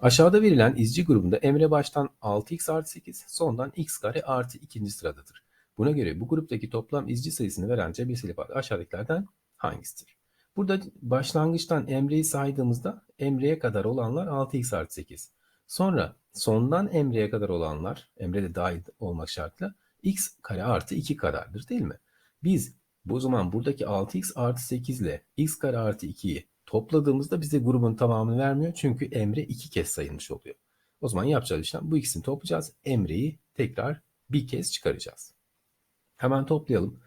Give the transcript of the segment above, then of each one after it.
Aşağıda verilen izci grubunda Emre baştan 6x artı 8, sondan x kare artı ikinci sıradadır. Buna göre bu gruptaki toplam izci sayısını veren cebirsel ifade aşağıdakilerden hangisidir? Burada başlangıçtan Emre'yi saydığımızda Emre'ye kadar olanlar 6x artı 8. Sonra sondan Emre'ye kadar olanlar, Emre de dahil olmak şartla x kare artı 2 kadardır değil mi? Biz bu zaman buradaki 6x artı 8 ile x kare artı 2'yi topladığımızda bize grubun tamamını vermiyor. Çünkü Emre iki kez sayılmış oluyor. O zaman yapacağız işlem bu ikisini toplayacağız. Emre'yi tekrar bir kez çıkaracağız. Hemen toplayalım.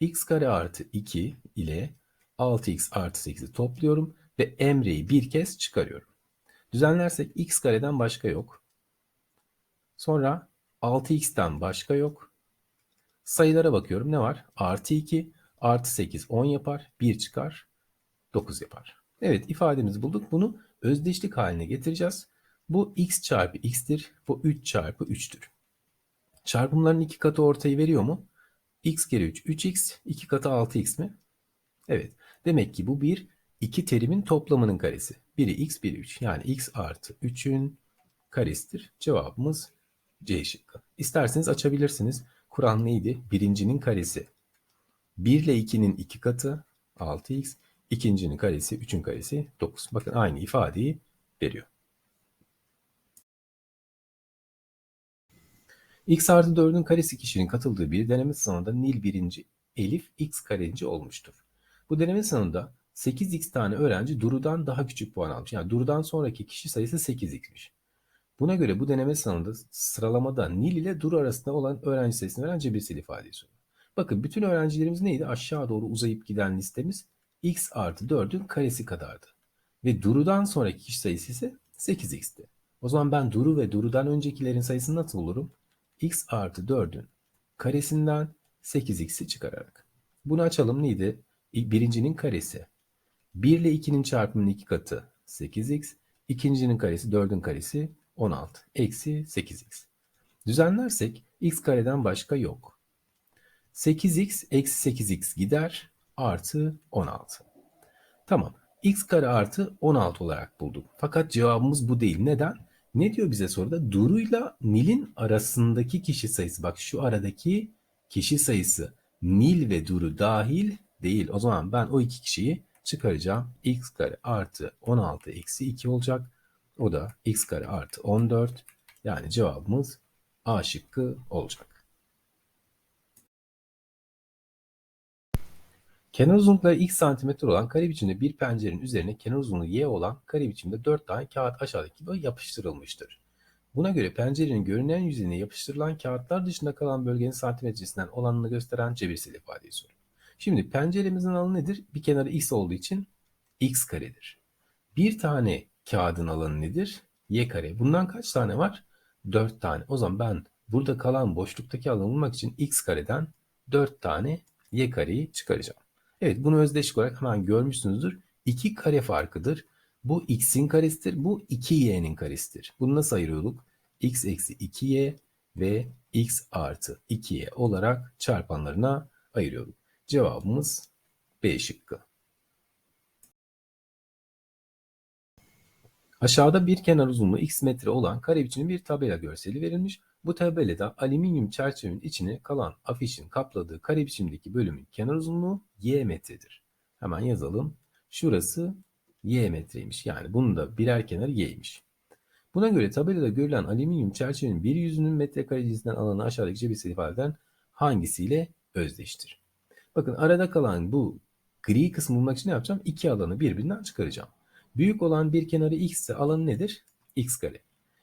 x kare artı 2 ile 6x artı 8'i topluyorum ve Emre'yi bir kez çıkarıyorum. Düzenlersek x kareden başka yok. Sonra 6x'ten başka yok. Sayılara bakıyorum ne var? Artı 2 artı 8 10 yapar. 1 çıkar 9 yapar. Evet ifademizi bulduk. Bunu özdeşlik haline getireceğiz. Bu x çarpı x'tir. Bu 3 çarpı 3'tür. Çarpımların iki katı ortayı veriyor mu? x kere 3 3x 2 katı 6x mi? Evet. Demek ki bu bir iki terimin toplamının karesi. Biri x biri 3. Yani x artı 3'ün karesidir. Cevabımız C şıkkı. İsterseniz açabilirsiniz. Kural neydi? Birincinin karesi. 1 ile 2'nin iki katı 6x. İkincinin karesi, üçün karesi 9. Bakın aynı ifadeyi veriyor. x artı 4'ün karesi kişinin katıldığı bir deneme sınavında Nil birinci, Elif x karenci olmuştur. Bu deneme sınavında 8x tane öğrenci Duru'dan daha küçük puan almış. Yani Duru'dan sonraki kişi sayısı 8x'miş. Buna göre bu deneme sınavında sıralamada Nil ile Duru arasında olan öğrenci sayısını veren cebirsel soruyor. Bakın bütün öğrencilerimiz neydi? Aşağı doğru uzayıp giden listemiz x artı 4'ün karesi kadardı. Ve Duru'dan sonraki kişi sayısı ise 8x'ti. O zaman ben Duru ve Duru'dan öncekilerin sayısını nasıl bulurum? x artı 4'ün karesinden 8x'i çıkararak. Bunu açalım neydi? Birincinin karesi. 1 ile 2'nin çarpımının 2 katı 8x. İkincinin karesi 4'ün karesi 16. Eksi 8x. Düzenlersek x kareden başka yok. 8x eksi 8x gider artı 16. Tamam. x kare artı 16 olarak bulduk. Fakat cevabımız bu değil. Neden? Ne diyor bize soruda? Duru'yla Nil'in arasındaki kişi sayısı. Bak şu aradaki kişi sayısı Nil ve Duru dahil değil. O zaman ben o iki kişiyi çıkaracağım. x kare artı 16 eksi 2 olacak. O da x kare artı 14. Yani cevabımız A şıkkı olacak. Kenar uzunlukları x santimetre olan kare biçimde bir pencerenin üzerine kenar uzunluğu y olan kare biçimde 4 tane kağıt aşağıdaki gibi yapıştırılmıştır. Buna göre pencerenin görünen yüzeyine yapıştırılan kağıtlar dışında kalan bölgenin santimetresinden olanını gösteren cebirsel ifadeyi soruyor. Şimdi penceremizin alanı nedir? Bir kenarı x olduğu için x karedir. Bir tane kağıdın alanı nedir? y kare. Bundan kaç tane var? 4 tane. O zaman ben burada kalan boşluktaki alanı bulmak için x kareden 4 tane y kareyi çıkaracağım. Evet bunu özdeşik olarak hemen görmüşsünüzdür. 2 kare farkıdır. Bu x'in karesidir. Bu 2y'nin karesidir. Bunu nasıl ayırıyorduk? x eksi 2y ve x artı 2y olarak çarpanlarına ayırıyorduk. Cevabımız B şıkkı. Aşağıda bir kenar uzunluğu x metre olan kare biçimli bir tabela görseli verilmiş. Bu tabelada alüminyum çerçevenin içine kalan afişin kapladığı kare biçimdeki bölümün kenar uzunluğu y metredir. Hemen yazalım. Şurası y metreymiş. Yani bunun da birer kenarı y'ymiş. Buna göre tabelada görülen alüminyum çerçevenin bir yüzünün metrekare cinsinden alanı aşağıdaki cebirsel ifadeden hangisiyle özdeştir? Bakın arada kalan bu gri kısmı bulmak için ne yapacağım? İki alanı birbirinden çıkaracağım. Büyük olan bir kenarı x ise alanı nedir? x kare.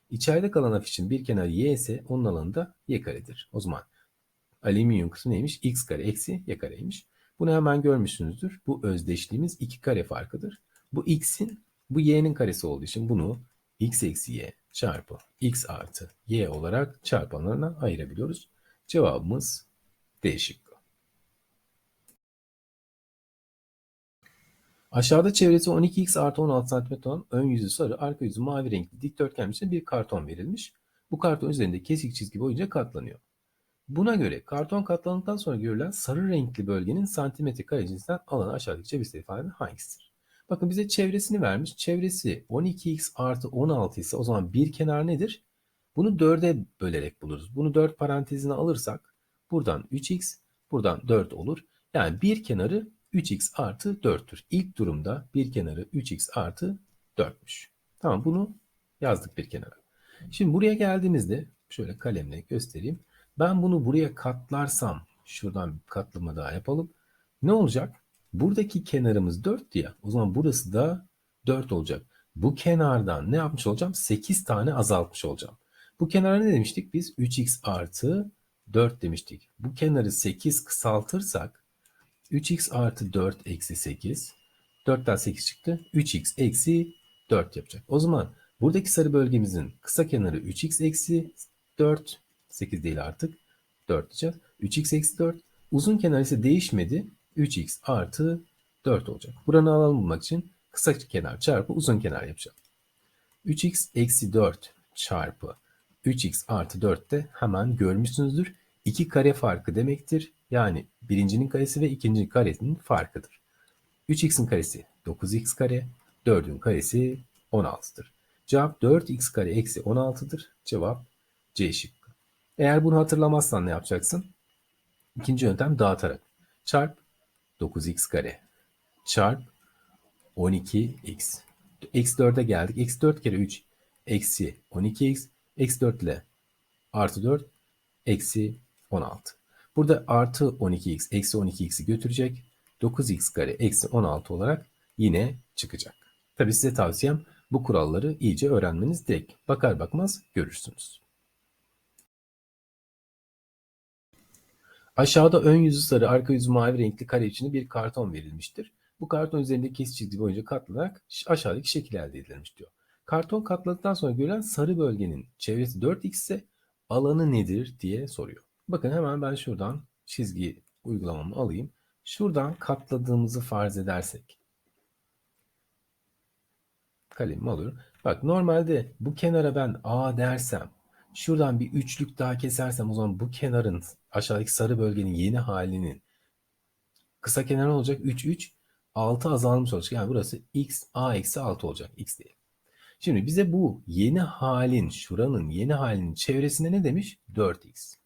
İçeride kalan afişin bir kenarı y ise onun alanı da y karedir. O zaman alüminyum kısmı neymiş? x kare eksi y kareymiş. Bunu hemen görmüşsünüzdür. Bu özdeşliğimiz iki kare farkıdır. Bu x'in bu y'nin karesi olduğu için bunu x eksi y çarpı x artı y olarak çarpanlarına ayırabiliyoruz. Cevabımız D Aşağıda çevresi 12x artı 16 cm olan ön yüzü sarı, arka yüzü mavi renkli dikdörtgen bir karton verilmiş. Bu karton üzerinde kesik çizgi boyunca katlanıyor. Buna göre karton katlandıktan sonra görülen sarı renkli bölgenin santimetre kare cinsinden alanı aşağıdaki cebirsel ifadenin hangisidir? Bakın bize çevresini vermiş. Çevresi 12x artı 16 ise o zaman bir kenar nedir? Bunu 4'e bölerek buluruz. Bunu 4 parantezine alırsak buradan 3x, buradan 4 olur. Yani bir kenarı 3x artı 4'tür. İlk durumda bir kenarı 3x artı 4'müş. Tamam bunu yazdık bir kenara. Şimdi buraya geldiğimizde şöyle kalemle göstereyim. Ben bunu buraya katlarsam şuradan bir katlama daha yapalım. Ne olacak? Buradaki kenarımız 4 ya. O zaman burası da 4 olacak. Bu kenardan ne yapmış olacağım? 8 tane azaltmış olacağım. Bu kenara ne demiştik? Biz 3x artı 4 demiştik. Bu kenarı 8 kısaltırsak 3x artı 4 eksi 8. 4'ten 8 çıktı. 3x eksi 4 yapacak. O zaman buradaki sarı bölgemizin kısa kenarı 3x eksi 4. 8 değil artık. 4 diyeceğiz. 3x eksi 4. Uzun kenar ise değişmedi. 3x artı 4 olacak. Buranın alanı bulmak için kısa kenar çarpı uzun kenar yapacağım. 3x eksi 4 çarpı 3x artı 4 de hemen görmüşsünüzdür. 2 kare farkı demektir. Yani birincinin karesi ve ikincinin karesinin farkıdır. 3x'in karesi 9x kare, 4'ün karesi 16'dır. Cevap 4x kare eksi 16'dır. Cevap C şıkkı. Eğer bunu hatırlamazsan ne yapacaksın? İkinci yöntem dağıtarak. Çarp 9x kare. Çarp 12x. Eksi 4'e geldik. Eksi 4 kere 3. Eksi 12x. Eksi 4 ile artı 4. Eksi 16. Burada artı 12x eksi 12x'i götürecek. 9x kare eksi 16 olarak yine çıkacak. Tabi size tavsiyem bu kuralları iyice öğrenmeniz direkt. Bakar bakmaz görürsünüz. Aşağıda ön yüzü sarı, arka yüzü mavi renkli kare içinde bir karton verilmiştir. Bu karton üzerindeki kesit çizgi boyunca katlanarak aşağıdaki şekil elde edilmiş diyor. Karton katladıktan sonra görülen sarı bölgenin çevresi 4x ise alanı nedir diye soruyor. Bakın hemen ben şuradan çizgi uygulamamı alayım. Şuradan katladığımızı farz edersek. Kalemimi alıyorum. Bak normalde bu kenara ben A dersem şuradan bir üçlük daha kesersem o zaman bu kenarın aşağıdaki sarı bölgenin yeni halinin kısa kenarı olacak 3 3 6 azalmış olacak. Yani burası x a eksi 6 olacak x diye. Şimdi bize bu yeni halin şuranın yeni halinin çevresinde ne demiş? 4x.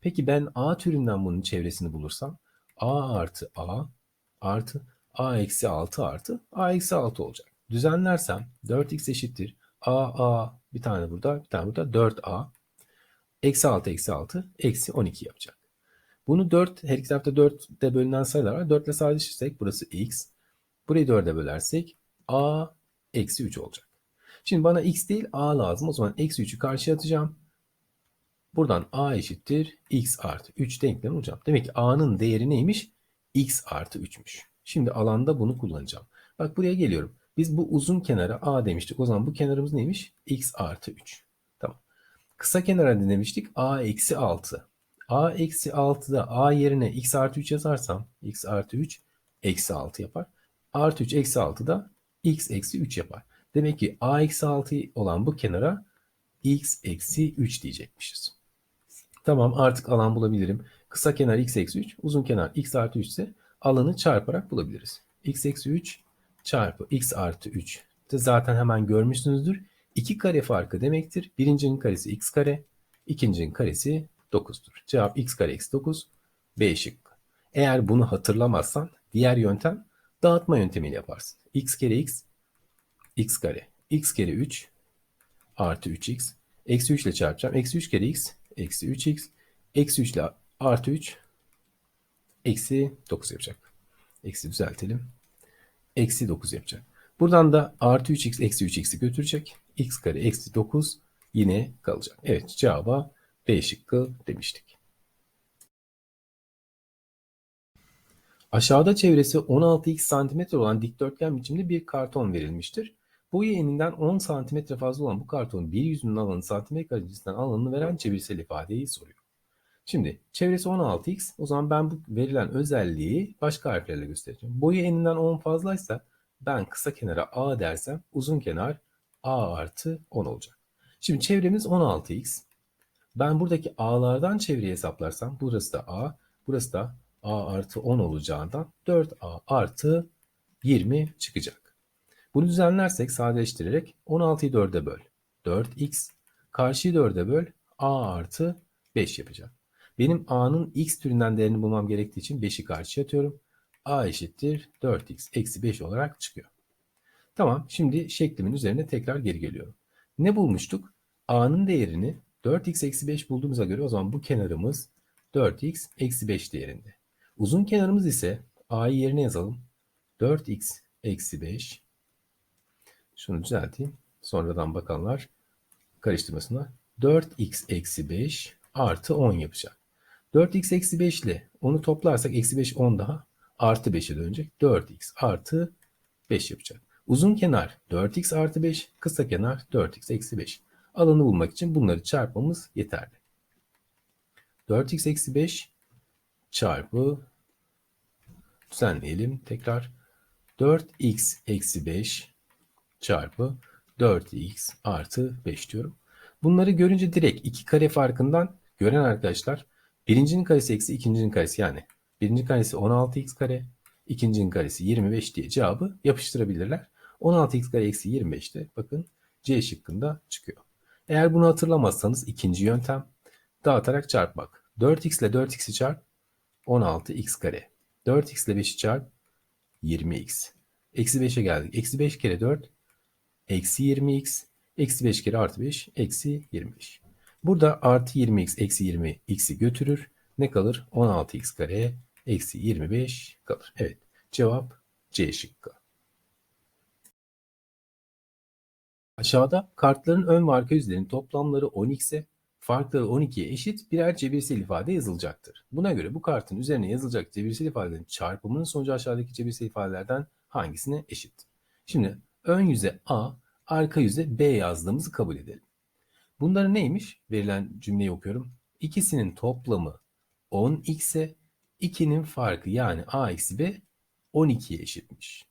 Peki ben a türünden bunun çevresini bulursam a artı a artı a eksi 6 artı a eksi 6 olacak. Düzenlersem 4x eşittir a a bir tane burada bir tane burada 4a eksi 6 eksi 6 eksi 12 yapacak. Bunu 4 her iki tarafta 4 de bölünen sayılar var. 4 ile sadeleştirirsek burası x. Burayı 4'e bölersek a eksi 3 olacak. Şimdi bana x değil a lazım. O zaman eksi 3'ü karşıya atacağım. Buradan a eşittir x artı 3 denklemi olacak. Demek ki a'nın değeri neymiş? x artı 3'müş. Şimdi alanda bunu kullanacağım. Bak buraya geliyorum. Biz bu uzun kenara a demiştik. O zaman bu kenarımız neymiş? x artı 3. Tamam. Kısa kenara ne demiştik? a eksi 6. a eksi 6'da a yerine x artı 3 yazarsam x artı 3 eksi 6 yapar. Artı 3 eksi 6 da x eksi 3 yapar. Demek ki a eksi 6 olan bu kenara x eksi 3 diyecekmişiz. Tamam artık alan bulabilirim. Kısa kenar x eksi 3, uzun kenar x artı 3 ise alanı çarparak bulabiliriz. x eksi 3 çarpı x artı 3 de zaten hemen görmüşsünüzdür. 2 kare farkı demektir. Birincinin karesi x kare, ikincinin karesi 9'dur. Cevap x kare eksi 9, B şıkkı. Eğer bunu hatırlamazsan diğer yöntem dağıtma yöntemiyle yaparsın. x kere x, x kare, x kere 3 artı 3x, eksi 3 ile çarpacağım. Eksi 3 kere x, eksi 3x, eksi 3 ile artı 3, eksi 9 yapacak. Eksi düzeltelim. Eksi 9 yapacak. Buradan da artı 3x eksi 3x'i götürecek. x kare eksi 9 yine kalacak. Evet cevaba B şıkkı demiştik. Aşağıda çevresi 16x cm olan dikdörtgen biçimde bir karton verilmiştir. Boyu eninden 10 cm fazla olan bu kartonun bir yüzünün alanı santimetre cinsinden alanını veren çevirsel ifadeyi soruyor. Şimdi çevresi 16x. O zaman ben bu verilen özelliği başka harflerle göstereceğim. Boyu eninden 10 fazlaysa ben kısa kenara a dersem uzun kenar a artı 10 olacak. Şimdi çevremiz 16x. Ben buradaki a'lardan çevreyi hesaplarsam burası da a, burası da a artı 10 olacağından 4a artı 20 çıkacak. Bunu düzenlersek sadeleştirerek 16'yı 4'e böl. 4x karşıyı 4'e böl a artı 5 yapacak. Benim a'nın x türünden değerini bulmam gerektiği için 5'i karşıya atıyorum. a eşittir 4x eksi 5 olarak çıkıyor. Tamam şimdi şeklimin üzerine tekrar geri geliyorum. Ne bulmuştuk? a'nın değerini 4x eksi 5 bulduğumuza göre o zaman bu kenarımız 4x eksi 5 değerinde. Uzun kenarımız ise a'yı yerine yazalım. 4x eksi 5. Şunu düzelteyim. Sonradan bakanlar karıştırmasına. 4x eksi 5 artı 10 yapacak. 4x eksi 5 ile onu toplarsak eksi 5 10 daha artı 5'e dönecek. 4x artı 5 yapacak. Uzun kenar 4x artı 5, kısa kenar 4x eksi 5. Alanı bulmak için bunları çarpmamız yeterli. 4x eksi 5 çarpı düzenleyelim tekrar. 4x eksi 5 çarpı 4x artı 5 diyorum. Bunları görünce direkt iki kare farkından gören arkadaşlar birincinin karesi eksi ikincinin karesi yani birinci karesi 16x kare ikincinin karesi 25 diye cevabı yapıştırabilirler. 16x kare eksi 25 de bakın C şıkkında çıkıyor. Eğer bunu hatırlamazsanız ikinci yöntem dağıtarak çarpmak. 4x ile 4x'i çarp 16x kare. 4x ile 5'i çarp 20x. Eksi 5'e geldik. Eksi 5 kere 4 eksi 20x. Eksi 5 kere artı 5 eksi 25. Burada artı 20x eksi 20x'i götürür. Ne kalır? 16x kare eksi 25 kalır. Evet cevap C şıkkı. Aşağıda kartların ön ve arka yüzlerinin toplamları 10x'e, farkları 12'ye eşit birer cebirsel ifade yazılacaktır. Buna göre bu kartın üzerine yazılacak cebirsel ifadelerin çarpımının sonucu aşağıdaki cebirsel ifadelerden hangisine eşittir? Şimdi ön yüze A, arka yüze B yazdığımızı kabul edelim. Bunların neymiş? Verilen cümleyi okuyorum. İkisinin toplamı 10x'e, 2'nin farkı yani A eksi B 12'ye eşitmiş.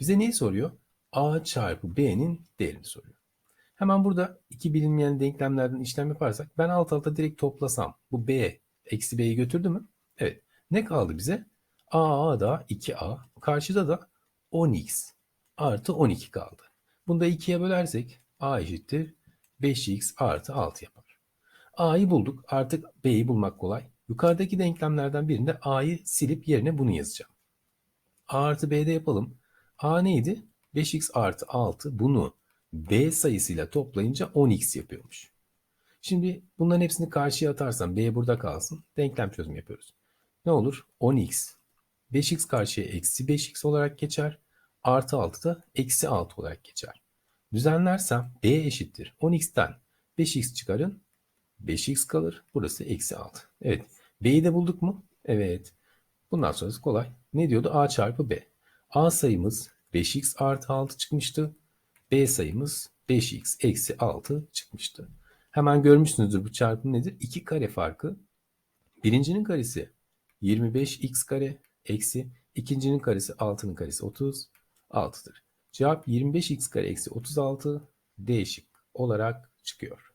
Bize neyi soruyor? A çarpı B'nin değerini soruyor. Hemen burada iki bilinmeyen denklemlerden işlem yaparsak ben alt alta direkt toplasam bu B eksi B'yi götürdü mü? Evet. Ne kaldı bize? A, A da 2A. Karşıda da 10x artı 12 kaldı. Bunu da 2'ye bölersek A eşittir 5x artı 6 yapar. A'yı bulduk. Artık B'yi bulmak kolay. Yukarıdaki denklemlerden birinde A'yı silip yerine bunu yazacağım. A artı B'de yapalım. A neydi? 5x artı 6 bunu B sayısıyla toplayınca 10x yapıyormuş. Şimdi bunların hepsini karşıya atarsam B burada kalsın. Denklem çözümü yapıyoruz. Ne olur? 10x. 5x karşıya eksi 5x olarak geçer. Artı 6 da eksi 6 olarak geçer. Düzenlersem B eşittir. 10x'ten 5x çıkarın. 5x kalır. Burası eksi 6. Evet. B'yi de bulduk mu? Evet. Bundan sonrası kolay. Ne diyordu? A çarpı B. A sayımız 5x artı 6 çıkmıştı. B sayımız 5x eksi 6 çıkmıştı. Hemen görmüşsünüzdür bu çarpım nedir? 2 kare farkı. Birincinin karesi 25x kare eksi ikincinin karesi 6'nın karesi 36'dır. Cevap 25x kare eksi 36 D şık olarak çıkıyor.